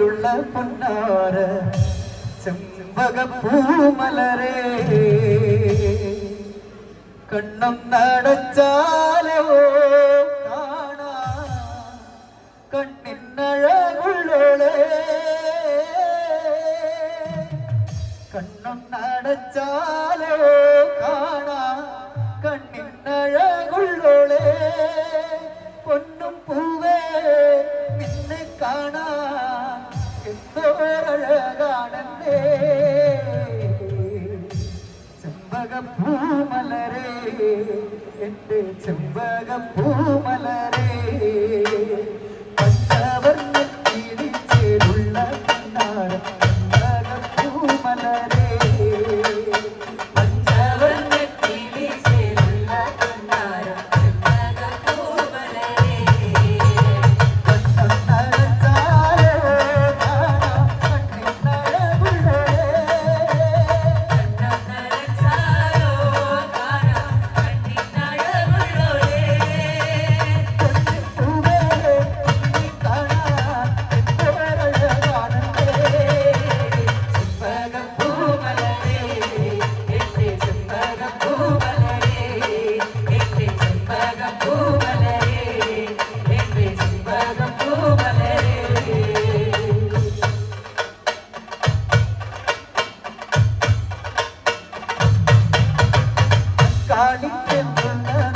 ഉള്ള പൊന്നാര ചെമ്പകപ്പൂമലരേ. കണ്ണം നടച്ചാലോ കാണാ. കണ്ണം നടച്ചാലോ കാണാ. കണ്ണി എൻ്റെ ചെമ്പക പൂമലരേ நாடி சென்றுள்ள